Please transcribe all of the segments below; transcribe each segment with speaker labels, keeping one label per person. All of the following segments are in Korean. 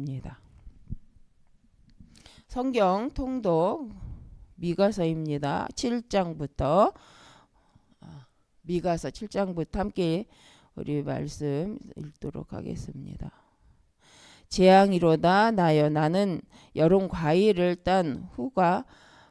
Speaker 1: 하겠습니다. 성경 통독 미가서입니다. 7장부터 아, 미가서 7장부터 함께 우리 말씀 읽도록 하겠습니다. 재앙이로다 나여 나는 여름 과일을 딴 후가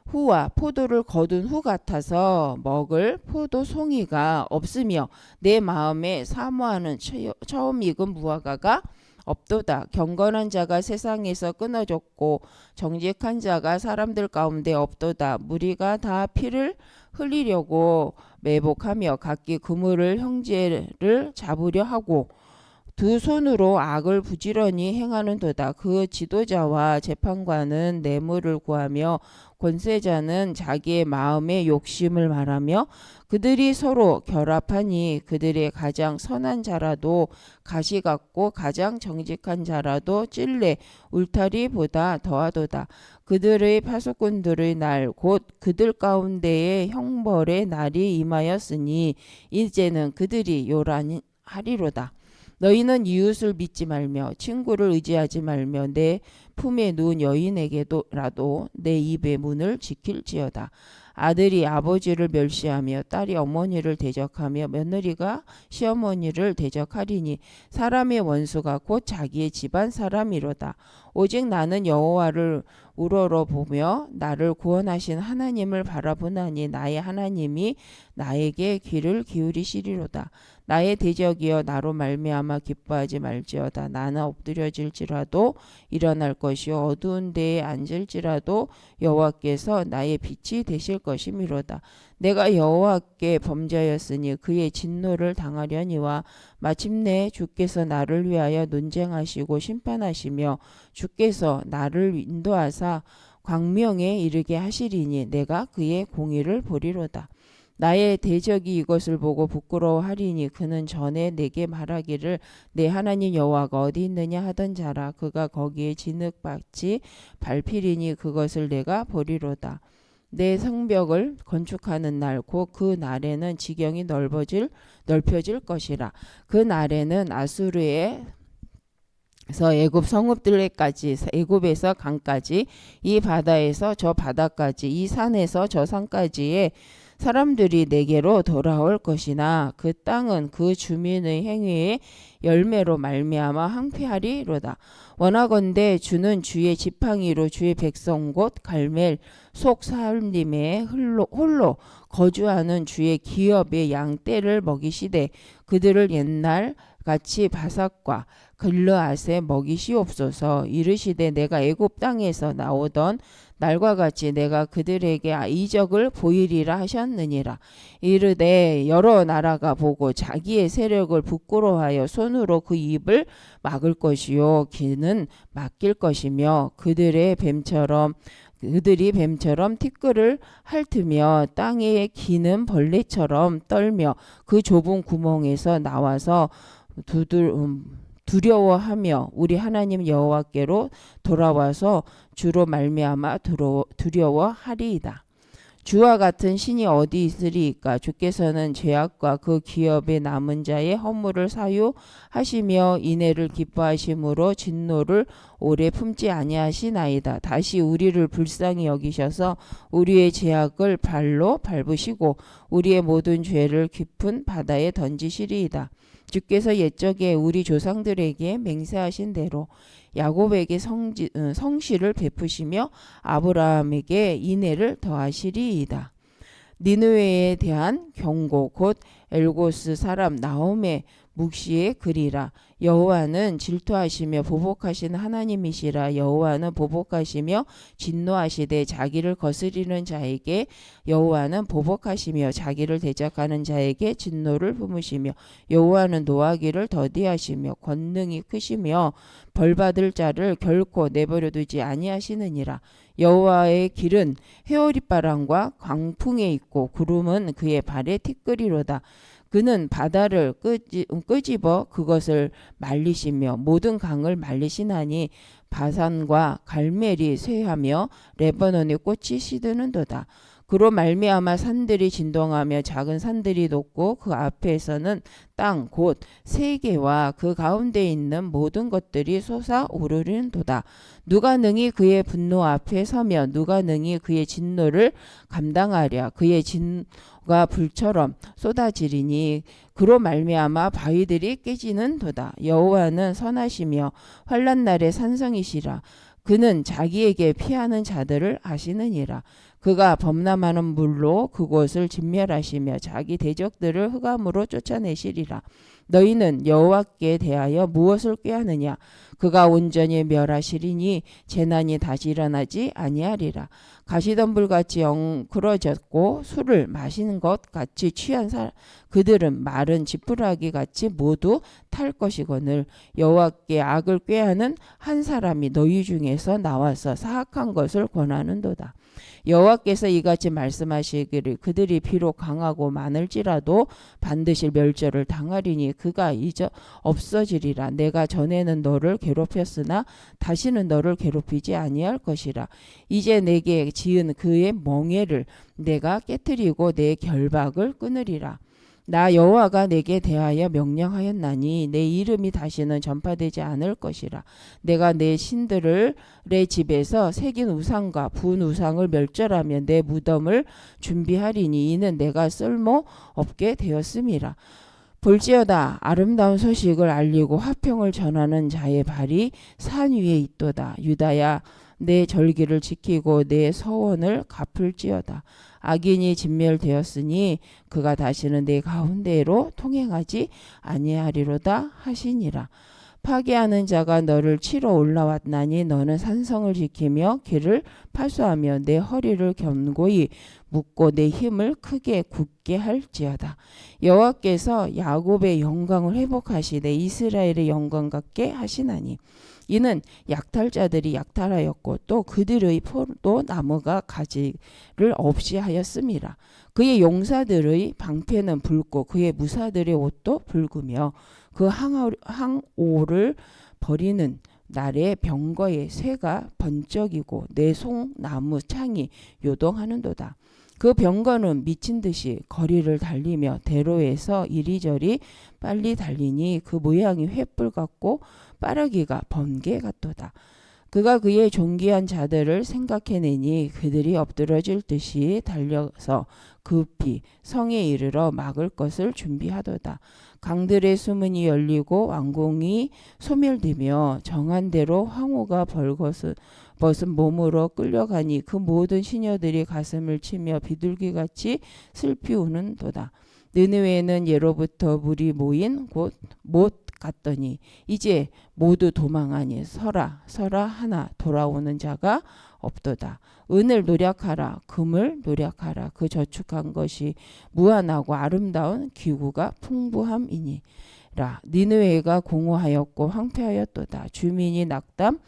Speaker 1: 후와 포도를 거둔 후 같아서 먹을 포도 송이가 없으며 내 마음에 사모하는 처- 처음 익은 무화과가 없도다. 경건한 자가 세상에서 끊어졌고 정직한 자가 사람들 가운데 없도다. 무리가 다 피를 흘리려고 매복하며 각기 그물을 형제를 잡으려 하고 두 손으로 악을 부지런히 행하는도다. 그 지도자와 재판관은 뇌물을 구하며 권세자는 자기의 마음의 욕심을 말하며 그들이 서로 결합하니 그들의 가장 선한 자라도 가시 같고 가장 정직한 자라도 찔레 울타리보다 더하도다. 그들의 파수꾼들의 날 곧 그들 가운데의 형벌의 날이 임하였으니 이제는 그들이 요란히 하리로다. 너희는 이웃을 믿지 말며 친구를 의지하지 말며 내 품에 누운 여인에게도라도 내 입의 문을 지킬지어다. 아들이 아버지를 멸시하며 딸이 어머니를 대적하며 며느리가 시어머니를 대적하리니 사람의 원수가 곧 자기의 집안 사람이로다. 오직 나는 여호와를 우러러 보며 나를 구원하신 하나님을 바라보나니 나의 하나님이 나에게 귀를 기울이시리로다. 나의 대적이여 나로 말미암아 기뻐하지 말지어다. 나는 엎드려질지라도 일어날 것이요 어두운 데에 앉을지라도 여호와께서 나의 빛이 되실 것이미로다. 내가 여호와께 범죄하였으니 그의 진노를 당하려니와 마침내 주께서 나를 위하여 논쟁하시고 심판하시며 주께서 나를 인도하사 광명에 이르게 하시리니 내가 그의 공의를 보리로다. 나의 대적이 이것을 보고 부끄러워하리니 그는 전에 내게 말하기를 내 하나님 여호와가 어디 있느냐 하던 자라 그가 거기에 진흙밭이 밟히리니 그것을 내가 보리로다. 내 성벽을 건축하는 날 곧 그 날에는 지경이 넓어질 넓혀질 것이라 그 날에는 아수르의 서 애굽 성읍들레까지 애굽에서 강까지 이 바다에서 저 바다까지 이 산에서 저 산까지의 사람들이 내게로 돌아올 것이나 그 땅은 그 주민의 행위의 열매로 말미암아 항폐하리로다. 원하건대 주는 주의 지팡이로 주의 백성 곧 갈멜 속 사람님의 홀로, 거주하는 주의 기업의 양떼를 먹이시되 그들을 옛날 같이 바삭과 글르앗에 먹이시옵소서 이르시되 내가 애굽 땅에서 나오던 날과 같이 내가 그들에게 이적을 보이리라 하셨느니라. 이르되 여러 나라가 보고 자기의 세력을 부끄러워하여 손으로 그 입을 막을 것이요. 귀는 막힐 것이며 그들의 뱀처럼 그들이 뱀처럼 티끌을 핥으며 땅에 기는 벌레처럼 떨며 그 좁은 구멍에서 나와서 두들 음, 두려워하며 우리 하나님 여호와께로 돌아와서 주로 말미암아 두려, 두려워하리이다. 주와 같은 신이 어디 있으리이까 주께서는 죄악과 그 기업의 남은 자의 허물을 사유하시며 인애를 기뻐하심으로 진노를 오래 품지 아니하시나이다. 다시 우리를 불쌍히 여기셔서 우리의 죄악을 발로 밟으시고 우리의 모든 죄를 깊은 바다에 던지시리이다. 주께서 옛적에 우리 조상들에게 맹세하신 대로 야곱에게 성지, 어, 성실을 베푸시며 아브라함에게 인애를 더하시리이다. 니느웨에 대한 경고 곧 엘고스 사람 나홈의 묵시의 글이라 여호와는 질투하시며 보복하시는 하나님이시라. 여호와는 보복하시며 진노하시되 자기를 거스리는 자에게 여호와는 보복하시며 자기를 대적하는 자에게 진노를 품으시며 여호와는 노하기를 더디하시며 권능이 크시며 벌받을 자를 결코 내버려 두지 아니하시느니라. 여호와의 길은 해오리바람과 광풍에 있고 구름은 그의 발에 티끌이로다 그는 바다를 끄집어 그것을 말리시며 모든 강을 말리시나니 바산과 갈멜이 쇠하며 레바논의 꽃이 시드는도다. 그로 말미암아 산들이 진동하며 작은 산들이 높고 그 앞에서는 땅 곧 세계와 그 가운데 있는 모든 것들이 솟아오르는도다. 누가 능히 그의 분노 앞에 서며 누가 능히 그의 진노를 감당하랴 그의 진노가 불처럼 쏟아지리니 그로 말미암아 바위들이 깨지는도다. 여호와는 선하시며 환란 날에 산성이시라. 그는 자기에게 피하는 자들을 아시느니라. 그가 범람하는 물로 그곳을 진멸하시며 자기 대적들을 흑암으로 쫓아내시리라. 너희는 여호와께 대하여 무엇을 꾀하느냐? 그가 온전히 멸하시리니 재난이 다시 일어나지 아니하리라. 가시덤불같이 엉그러졌고 술을 마시는 것 같이 취한 사 그들은 마른 지푸라기 같이 모두 탈 것이거늘 여호와께 악을 꾀하는 한 사람이 너희 중에서 나와서 사악한 것을 권하는도다. 여호와께서 이같이 말씀하시기를 그들이 비록 강하고 많을지라도 반드시 멸절을 당하리니 그가 이제 없어지리라. 내가 전에는 너를 괴롭혔으나 다시는 너를 괴롭히지 아니할 것이라. 이제 내게 지은 그의 멍에를 내가 깨뜨리고 내 결박을 끊으리라. 나 여호와가 내게 대하여 명령하였나니 내 이름이 다시는 전파되지 않을 것이라. 내가 내 신들을 내 집에서 새긴 우상과 분 우상을 멸절하며 내 무덤을 준비하리니 이는 내가 쓸모 없게 되었음이라 볼지어다 아름다운 소식을 알리고 화평을 전하는 자의 발이 산 위에 있도다 유다야 내 절기를 지키고 내 서원을 갚을지어다 악인이 진멸되었으니 그가 다시는 내 가운데로 통행하지 아니하리로다 하시니라. 파괴하는 자가 너를 치러 올라왔나니 너는 산성을 지키며 길을 파수하며 내 허리를 견고히 묶고 내 힘을 크게 굳게 할지어다. 여호와께서 야곱의 영광을 회복하시되 이스라엘의 영광 같게 하시나니 이는 약탈자들이 약탈하였고 또 그들의 포도 나무가 가지를 없이 하였음이라. 그의 용사들의 방패는 붉고 그의 무사들의 옷도 붉으며 그 항오, 항오를 버리는 날에 병거의 새가 번쩍이고 내 송나무 창이 요동하는도다. 그 병거는 미친 듯이 거리를 달리며 대로에서 이리저리 빨리 달리니 그 모양이 횃불 같고 빠르기가 번개 같도다. 그가 그의 존귀한 자들을 생각해내니 그들이 엎드러질 듯이 달려서 급히 성에 이르러 막을 것을 준비하도다. 강들의 수문이 열리고 왕궁이 소멸되며 정한 대로 황후가 벌것은 벗은 몸으로 끌려가니 그 모든 시녀들이 가슴을 치며 비둘기같이 슬피 우는도다. 느느웨는 예로부터 물이 모인 곳 못 갔더니 이제 모두 도망하니 서라 서라 하나 돌아오는 자가 없도다. 은을 노력하라 금을 노력하라 그 저축한 것이 무한하고 아름다운 기구가 풍부함이니라 니느웨가 공허하였고 황폐하였도다. 주민이 낙담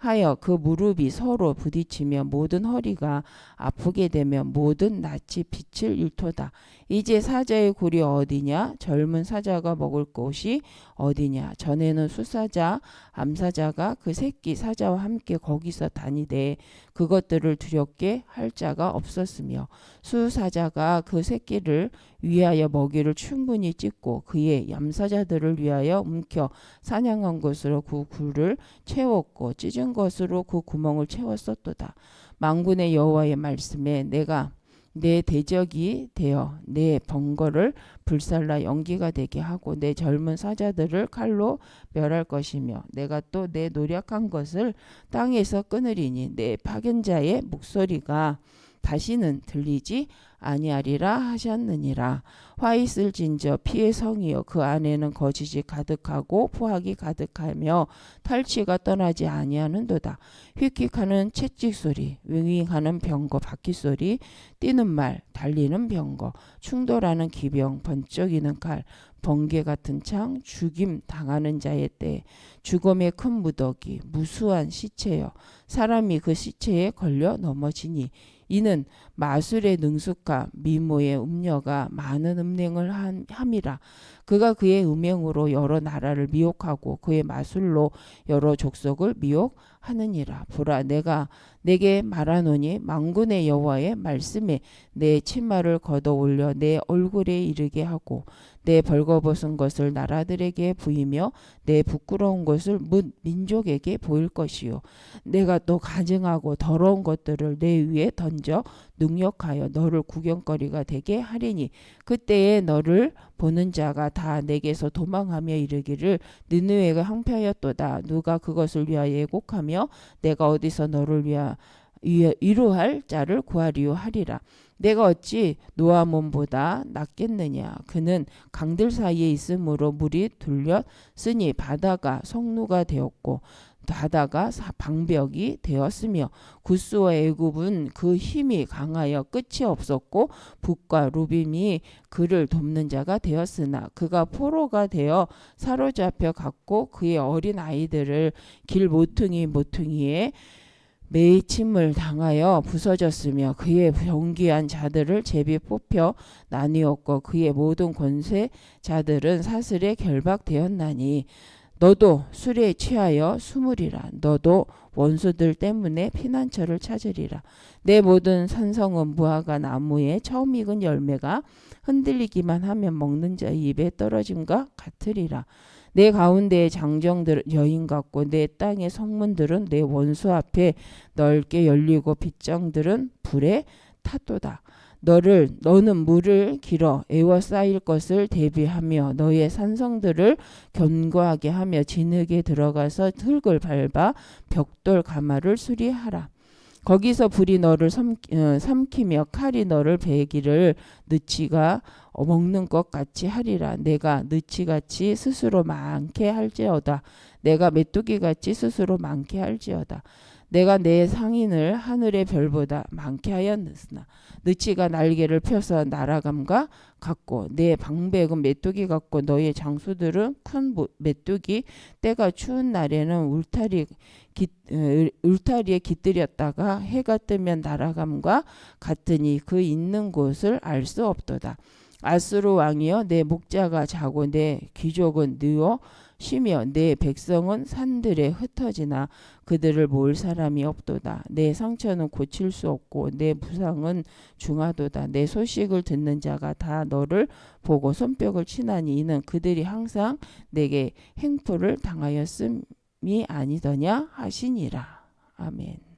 Speaker 1: 하여 그 무릎이 서로 부딪히며 모든 허리가 아프게 되며 모든 낯이 빛을 잃도다. 이제 사자의 굴이 어디냐? 젊은 사자가 먹을 곳이 어디냐? 전에는 수사자, 암사자가 그 새끼 사자와 함께 거기서 다니되 그것들을 두렵게 할 자가 없었으며 수사자가 그 새끼를 위하여 먹이를 충분히 찢고 그의 얌사자들을 위하여 움켜 사냥한 것으로 그 굴을 채웠고 찢은 것으로 그 구멍을 채웠었도다. 망군의 여호와의 말씀에 내가 내 대적이 되어 내 번거를 불살라 연기가 되게 하고 내 젊은 사자들을 칼로 멸할 것이며 내가 또 내 노력한 것을 땅에서 끊으리니 내 파견자의 목소리가 다시는 들리지 아니하리라 하셨느니라. 화 있을 진저 피의 성이여 그 안에는 거짓이 가득하고 포악이 가득하며 탈취가 떠나지 아니하는도다. 휙휙하는 채찍 소리 윙윙하는 병거 바퀴 소리 뛰는 말 달리는 병거 충돌하는 기병 번쩍이는 칼 번개 같은 창 죽임 당하는 자의 때 죽음의 큰 무더기 무수한 시체여 사람이 그 시체에 걸려 넘어지니 이는 마술의 능숙함 미모의 음녀가 많은 음행을 한, 함이라. 그가 그의 음행으로 여러 나라를 미혹하고 그의 마술로 여러 족속을 미혹하느니라. 보라 내가 내게 말하노니 망군의 여호와의 말씀에 내 치마를 걷어 올려 내 얼굴에 이르게 하고 내 벌거벗은 것을 나라들에게 부이며 내 부끄러운 것을 문 민족에게 보일 것이요. 내가 또 가증하고 더러운 것들을 내 위에 던져 능력하여 너를 구경거리가 되게 하리니 그때에 너를 보는 자가 다 내게서 도망하며 이르기를 느느웨가 항폐하였도다. 누가 그것을 위하여 애곡하며 내가 어디서 너를 위하 위- 위로할 자를 구하리요 하리라. 내가 어찌 노아 몸보다 낫겠느냐? 그는 강들 사이에 있으므로 물이 둘렸으니 바다가 성루가 되었고 바다가 사- 방벽이 되었으며 구스와 애굽은 그 힘이 강하여 끝이 없었고 북과 루빔이 그를 돕는 자가 되었으나 그가 포로가 되어 사로잡혀 갔고 그의 어린 아이들을 길 모퉁이 모퉁이에 매침을 당하여 부서졌으며 그의 병기한 자들을 제비 뽑혀 나뉘었고 그의 모든 권세자들은 사슬에 결박되었나니 너도 술에 취하여 수물이라. 너도 원수들 때문에 피난처를 찾으리라. 내 모든 산성은 무화과 나무에 처음 익은 열매가 흔들리기만 하면 먹는 자의 입에 떨어짐과 같으리라 내 가운데의 장정들 여인 같고 내 땅의 성문들은 내 원수 앞에 넓게 열리고 빗장들은 불에 탔도다. 너를 너는 물을 길어 에워싸일 것을 대비하며 너의 산성들을 견고하게 하며 진흙에 들어가서 흙을 밟아 벽돌 가마를 수리하라. 거기서 불이 너를 삼, 어, 삼키며 칼이 너를 베기를 느치가 어, 먹는 것 같이 하리라. 내가 느치같이 스스로 많게 할지어다. 내가 메뚜기같이 스스로 많게 할지어다. 내가 내 상인을 하늘의 별보다 많게 하였으나 느치가 날개를 펴서 날아감과 같고 내 방백은 메뚜기 같고 너의 장수들은 큰 모- 메뚜기 때가 추운 날에는 울타리 깃, 어, 울타리에 깃들였다가 해가 뜨면 날아감과 같으니 그 있는 곳을 알 수 없도다. 아스루 왕이여 내 목자가 자고 내 귀족은 누워 쉬며 내 백성은 산들에 흩어지나 그들을 모을 사람이 없도다. 내 상처는 고칠 수 없고 내 부상은 중하도다. 내 소식을 듣는 자가 다 너를 보고 손뼉을 치나니 이는 그들이 항상 내게 행포를 당하였음이 아니더냐 하시니라. 아멘.